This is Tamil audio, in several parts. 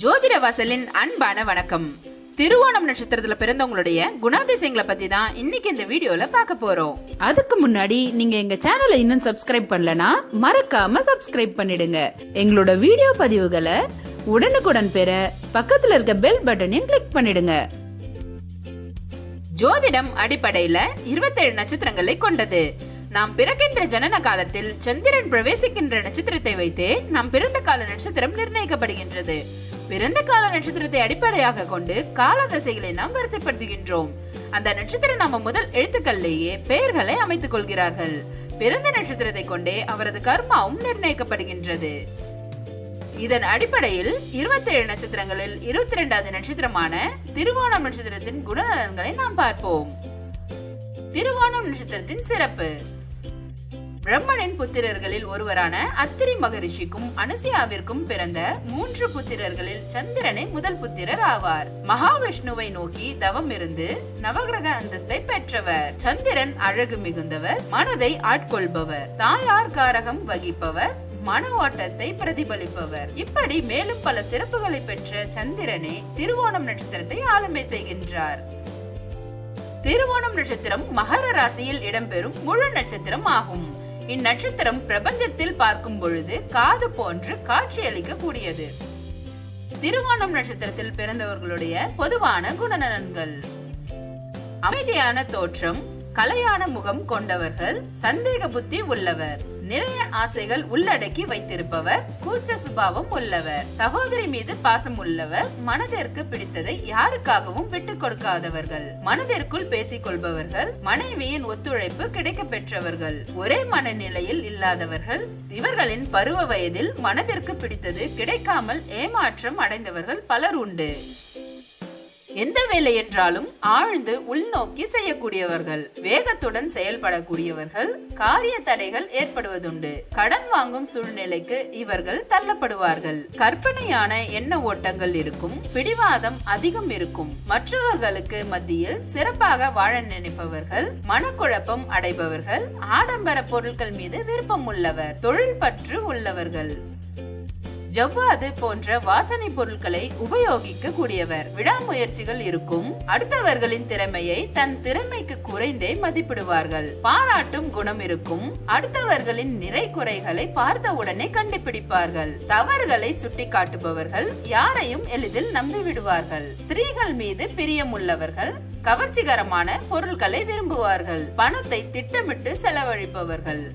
ஜோதிட வாசலின் அன்பான வணக்கம். திருவோணம் நட்சத்திரத்துல பிறந்தவங்களுடைய குணாதிசயங்களை பத்தி தான் இன்னைக்கு இந்த வீடியோல பார்க்க போறோம். அதுக்கு முன்னாடி நீங்க எங்க சேனலை இன்னும் சப்ஸ்கிரைப் பண்ணலனா மறக்காம சப்ஸ்கிரைப் பண்ணிடுங்க. எங்களோட வீடியோ பதிவுகளை உடனுக்குடன் பெற பக்கத்துல இருக்க பெல் பட்டனையும் கிளிக் பண்ணிடுங்க. ஜோதிடம் அடிப்படையில இருபத்தேழு நட்சத்திரங்களை கொண்டது. நாம் பிறக்கின்ற ஜனன காலத்தில் சந்திரன் பிரவேசிக்கின்ற நட்சத்திரத்தை வைத்தே நாம் பிறந்த கால நட்சத்திரம் நிர்ணயிக்கப்படுகின்றது. பிறந்த கால நட்சத்திரத்தை அடிப்படையாக கொண்டு கால தசைகளை நாம் வரிசைப்படுத்துகின்றோம். அந்த நட்சத்திர நாம முதல் எழுத்துக்கள்லேயே பெயர்களை அமைத்துக் கொள்கிறார்கள். பிறந்த நட்சத்திரத்தை கொண்டே அவரது கர்மாவும் நிர்ணயிக்கப்படுகின்றது. இதன் அடிப்படையில் 27 நட்சத்திரங்களில் இருபத்தி ரெண்டாவது நட்சத்திரமான திருவோணம் நட்சத்திரத்தின் குணநலன்களை நாம் பார்ப்போம். திருவோணம் நட்சத்திரத்தின் சிறப்பு. பிரம்மனின் புத்திரர்களில் ஒருவரான அத்திரி மகரிஷிக்கும் அனுசியாவிற்கும் பிறந்த மூன்று புத்திரர்களில் சந்திரனே முதல் புத்திரர் ஆவார். மகாவிஷ்ணுவை நோக்கி தவம் இருந்து நவகிரக அந்தஸ்தை பெற்றவர். சந்திரன் அழகு மிகுந்தவர் மனதை ஆட்கொள்பவர் தாயார் காரகம் வகிப்பவர் மன ஓட்டத்தை பிரதிபலிப்பவர். இப்படி மேலும் பல சிறப்புகளை பெற்ற சந்திரனே திருவோணம் நட்சத்திரத்தை ஆளுமை செய்கின்றார். திருவோணம் நட்சத்திரம் மகர ராசியில் இடம்பெறும் முழு நட்சத்திரம் ஆகும். இந்நட்சத்திரம் பிரபஞ்சத்தில் பார்க்கும் பொழுது காது போன்று காட்சியளிக்க கூடியது திருவோணம் நட்சத்திரத்தில் பிறந்தவர்களுடைய பொதுவான குணநலன்கள். அமைதியான தோற்றம் கலையான முகம் கொண்டவர்கள் சந்தேக புத்தி உள்ளவர் நிறைய ஆசைகள் உள்ளடக்கி வைத்திருப்பவர் கூச்ச சுபாவம் உள்ளவர் சகோதரி மீது பாசம் உள்ளவர் மனதிற்கு பிடித்ததை யாருக்காகவும் விட்டு கொடுக்காதவர்கள் மனதிற்குள் பேசிக் கொள்பவர்கள் மனைவியின் ஒத்துழைப்பு கிடைக்க பெற்றவர்கள் ஒரே மனநிலையில் இல்லாதவர்கள் இவர்களின் பருவ வயதில் மனதிற்கு பிடித்தது கிடைக்காமல் ஏமாற்றம் அடைந்தவர்கள் பலர் உண்டு. எந்த வேலை என்றாலும் ஆழ்ந்து உள்நோக்கி செய்யக்கூடியவர்கள் வேகத்துடன் செயல்படக்கூடியவர்கள் காரிய தடைகள் ஏற்படுவதுண்டு. கடன் வாங்கும் சூழ்நிலைக்கு இவர்கள் தள்ளப்படுவார்கள். கற்பனையான எண்ண ஓட்டங்கள் இருக்கும் பிடிவாதம் அதிகம் இருக்கும். மற்றவர்களுக்கு மத்தியில் சிறப்பாக வாழ நினைப்பவர்கள் மனக்குழப்பம் அடைபவர்கள் ஆடம்பர பொருட்கள் மீது விருப்பம் உள்ளவர் தொழில் பற்று உள்ளவர்கள். ஜவ்வாது போன்ற வாசனை பொருட்களை உபயோகிக்க கூடியவர் விடாமுயற்சிகள் இருக்கும். அடுத்தவர்களின் திறமையை தன் திறமைக்கு குறைந்தே மதிப்பிடுவார்கள். பாராட்டும் குணம் இருக்கும். அடுத்தவர்களின் நிறை குறைகளை பார்த்தவுடனே கண்டுபிடிப்பார்கள். தவறுகளை சுட்டி காட்டுபவர்கள் யாரையும் எளிதில் நம்பிவிடுவார்கள். ஸ்திரீகள் மீது பிரியம் உள்ளவர்கள் கவர்ச்சிகரமான பொருட்களை விரும்புவார்கள். பணத்தை திட்டமிட்டு செலவழிப்பவர்கள்.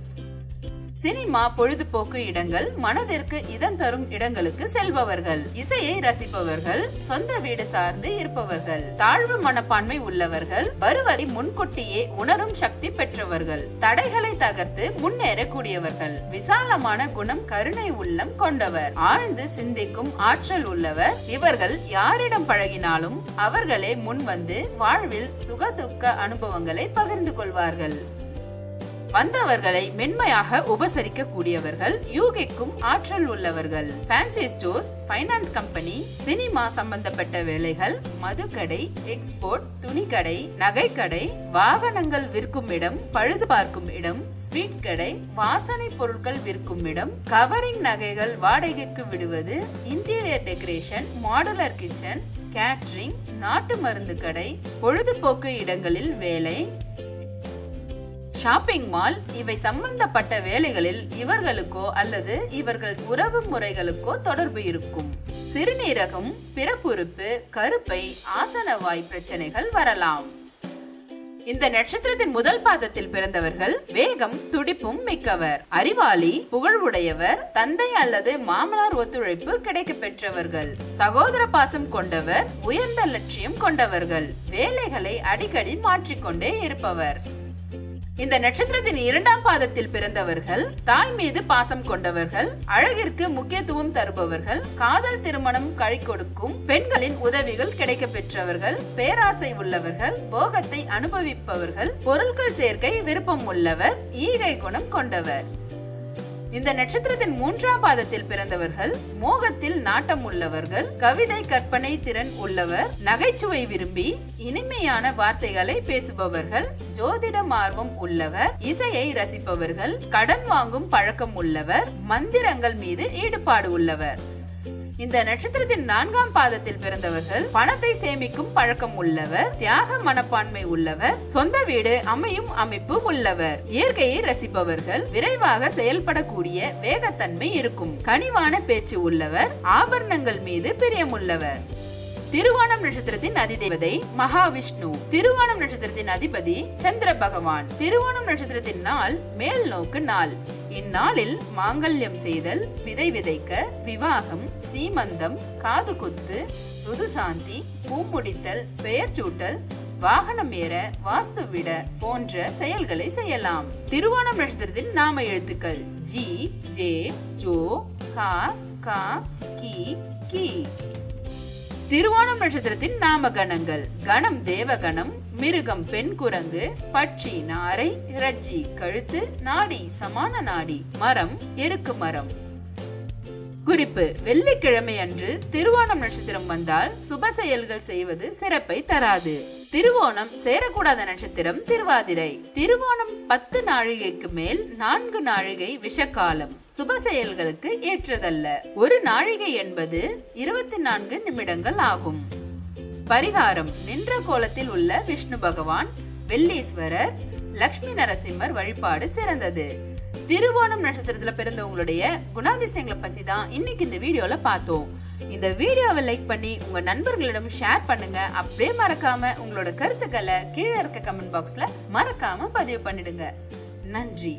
சினிமா பொழுதுபோக்கு இடங்கள் மனதிற்கு இதம் தரும் இடங்களுக்கு செல்பவர்கள். இசையை ரசிப்பவர்கள் சொந்த வீடு சார்ந்து இருப்பவர்கள். தாழ்வு மனப்பான்மை உள்ளவர்கள் வருவதை முன்கூட்டியே உணரும் சக்தி பெற்றவர்கள். தடைகளை தகர்த்து முன்னேறக்கூடியவர்கள். விசாலமான குணம் கருணை உள்ளம் கொண்டவர். ஆழ்ந்து சிந்திக்கும் ஆற்றல் உள்ளவர். இவர்கள் யாரிடம் பழகினாலும் அவர்களே முன் வந்து வாழ்வில் சுகதுக்க அனுபவங்களை பகிர்ந்து கொள்வார்கள். வந்தவர்களை மென்மையாக உபசரிக்க கூடியவர்கள் யூகிக்கும் ஆற்றல் உள்ளவர்கள். Fancy stores finance company cinema சம்பந்தப்பட்ட வேலைகள் மதுக்கடை எக்ஸ்போர்ட் துணிக்கடை நகைக்கடை வாகனங்கள் விற்கும் இடம் பழுது பார்க்கும் இடம் ஸ்வீட் கடை வாசனை பொருட்கள் விற்கும் இடம் கவரிங் நகைகள் வாடகைக்கு விடுவது interior decoration modular kitchen catering நாட்டு மருந்து கடை பொழுதுபோக்கு இடங்களில் வேலை ஷாப்பிங் மால் இவை சம்பந்தப்பட்ட வேலைகளில் இவர்களுக்கோ அல்லது இவர்கள் உறவு முறைகளுக்கோ தொடர்பு இருக்கும். சிறுநீரகம் பிறப்புறுப்பு கருப்பை ஆசனவாய் பிரச்சனைகள் வரலாம். இந்த நட்சத்திரத்தின் முதல் பாதத்தில் பிறந்தவர்கள் வேகம் துடிப்பும் மிக்கவர். அறிவாளி புகழ்வுடையவர் தந்தை அல்லது மாமனார் ஒத்துழைப்பு கிடைக்க பெற்றவர்கள் சகோதர பாசம் கொண்டவர் உயர்ந்த லட்சியம் கொண்டவர்கள். வேலைகளை அடிக்கடி மாற்றிக்கொண்டே இருப்பவர். இந்த நட்சத்திரத்தின் இரண்டாம் பாதத்தில் பிறந்தவர்கள் தாய் மீது பாசம் கொண்டவர்கள் அழகிற்கு முக்கியத்துவம் தருபவர்கள் காதல் திருமணம் கழி கொடுக்கும் பெண்களின் உதவிகள் கிடைக்க பெற்றவர்கள் பேராசை உள்ளவர்கள் போகத்தை அனுபவிப்பவர்கள் பொருட்கள் சேர்க்கை விருப்பம் உள்ளவர் ஈகை குணம் கொண்டவர். இந்த நட்சத்திரத்தின் மூன்றாம் பாதத்தில் பிறந்தவர்கள் மோகத்தில் நாட்டம் உள்ளவர்கள் கவிதை கற்பனை திறன் உள்ளவர் நகைச்சுவை விரும்பி இனிமையான வார்த்தைகளை பேசுபவர்கள் ஜோதிடம் ஆர்வம் உள்ளவர் இசையை ரசிப்பவர்கள் கடன் வாங்கும் பழக்கம் உள்ளவர் மந்திரங்கள் மீது ஈடுபாடு உள்ளவர். இந்த நட்சத்திரத்தின் நான்காம் பாதத்தில் பிறந்தவர்கள் பணத்தை சேமிக்கும் பழக்கம் உள்ளவர் தியாக மனப்பான்மை உள்ளவர் சொந்த வீடு அமையும் அமைப்பு உள்ளவர். இயற்கையை ரசிப்பவர்கள் விரைவாக செயல்படக்கூடிய வேகத்தன்மை இருக்கும். கனிவான பேச்சு உள்ளவர் ஆபரணங்கள் மீது பிரியமுள்ளவர். திருவானம் நட்சத்திரத்தின் அதிதேவதை மகாவிஷ்ணு. திருவானம் நட்சத்திரத்தின் அதிபதி சந்திர பகவான். திருவோணம் நட்சத்திரத்தின் நாள் மேல் நோக்கு நாள். இந்நாளில் மாங்கல்யம் செய்தல் விதை விதைக்க விவாகம் சீமந்தம் காது குத்து ருதுசாந்தி பூமுடித்தல் பெயர் சூட்டல் வாகனம் ஏற வாஸ்து விட போன்ற செயல்களை செய்யலாம். திருவோணம் நட்சத்திரத்தின் நாம எழுத்துக்கள் ஜி ஜே ஜோ கா கா கி கி. திருவோணம் நட்சத்திரத்தின் நாம கணங்கள் கணம் தேவகணம் மிருகம் பெண் குரங்கு பட்சி நாரை ரஜ்ஜி கழுத்து நாடி சமான நாடி மரம் எருக்கு மரம். குறிப்பு வெள்ளிக்கிழமை அன்று திருவோணம் நட்சத்திரம் வந்தால் சுப செயல்கள் செய்வது சிறப்பை தராது. திருவோணம் சேரக்கூடாத நட்சத்திரம் திருவாதிரை. திருவோணம் பத்து நாழிகைக்கு மேல் நான்கு நாழிகை விஷக்காலம். சுப செயல்களுக்கு ஏற்றதல்ல. ஒரு நாழிகை என்பது இருபத்தி நான்கு நிமிடங்கள் ஆகும். பரிகாரம் நின்ற கோலத்தில் உள்ள விஷ்ணு பகவான் வெள்ளீஸ்வரர் லக்ஷ்மி நரசிம்மர் வழிபாடு சிறந்தது. திருவோணம் நட்சத்திரத்துல பிறந்தவங்களுடைய குணாதிசயங்களை பத்தி தான் இன்னைக்கு இந்த வீடியோல பார்த்தோம். இந்த வீடியோவை லைக் பண்ணி உங்க நண்பர்களிடம் ஷேர் பண்ணுங்க. அப்படியே மறக்காம உங்களோட கருத்துக்களை கீழே இருக்க கமெண்ட் பாக்ஸ்ல மறக்காம பதிவு பண்ணிடுங்க. நன்றி.